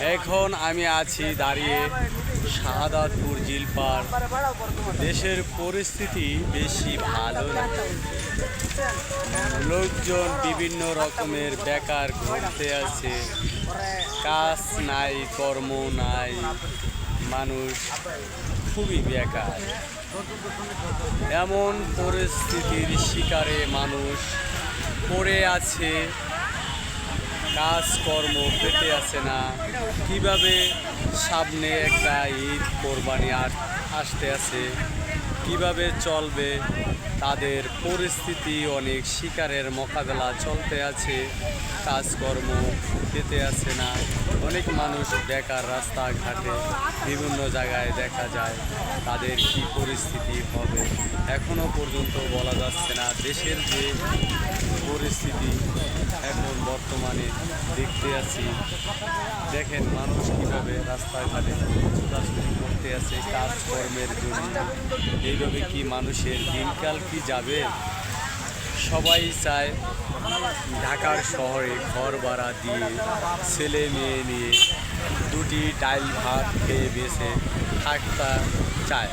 এখন আমি আছি দাঁড়িয়ে শাহাদাতপুর জিলপার। দেশের পরিস্থিতি বেশি ভালো লোকজন বিভিন্ন রকমের বেকার ঘুরতে আছে কাজ নাই, কর্ম নাই। মানুষ খুবই বেকার। এমন পরিস্থিতির শিকারে মানুষ পড়ে আছে। কাজকর্ম পেতে আসে না। কীভাবে সামনে একটা ঈদ কোরবানি আস- আসতে আছে কীভাবে চলবে, তাদের পরিস্থিতি অনেক শিকারের মোকাবেলা চলতে আছে, কাজকর্ম পেতে আসে না। অনেক মানুষ বেকার রাস্তাঘাটে বিভিন্ন জায়গায় দেখা যায়, তাদের কি পরিস্থিতি হবে এখনও পর্যন্ত বলা যাচ্ছে না। দেশের যে পরিস্থিতি এখন বর্তমানে দেখতে আছি। দেখেন মানুষ কীভাবে রাস্তাঘাটে ছোটাছুটি করতে আছে, কাজকর্মের জন্য। এইভাবে কি মানুষের দিনকাল কি যাবে? সবাই চায় ঢাকার শহরে ঘর ভাড়া দিয়ে ছেলে মেয়ে নিয়ে দুটি ডাইল ভাত খেয়ে বেছে থাকতে চায়।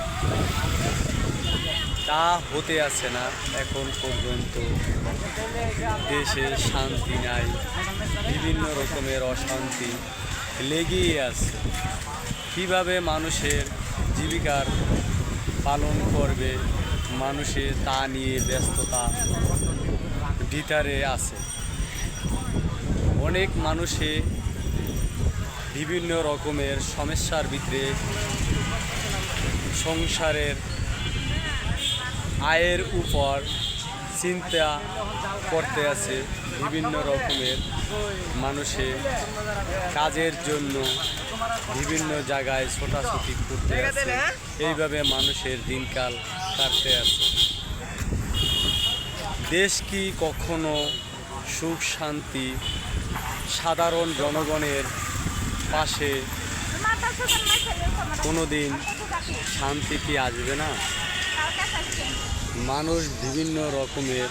তা হতে আছে না, এখন পর্যন্ত দেশে শান্তি নাই। বিভিন্ন রকমের অশান্তি লেগেই আছে। কীভাবে মানুষের জীবিকার পালন করবে, মানুষে তা নিয়ে ব্যস্ততা ভিতরে আছে। অনেক মানুষে বিভিন্ন রকমের সমস্যার ভিতরে সংসারের আয়ের উপর চিন্তা করতে আছে বিভিন্ন রকমের মানুষে কাজের জন্য বিভিন্ন জায়গায় ছোটাছুটি করতে আছে। এইভাবে মানুষের দিনকাল কাটতে আছে। দেশ কি কখনো সুখ, শান্তি, সাধারণ জনগণের পাশে কোনো দিন শান্তি কি আসবে না? মানুষ বিভিন্ন রকমের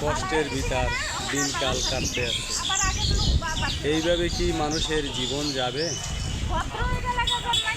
কষ্টের ভিতর দিনকাল কাটতে আসে। এইভাবে কি মানুষের জীবন যাবে?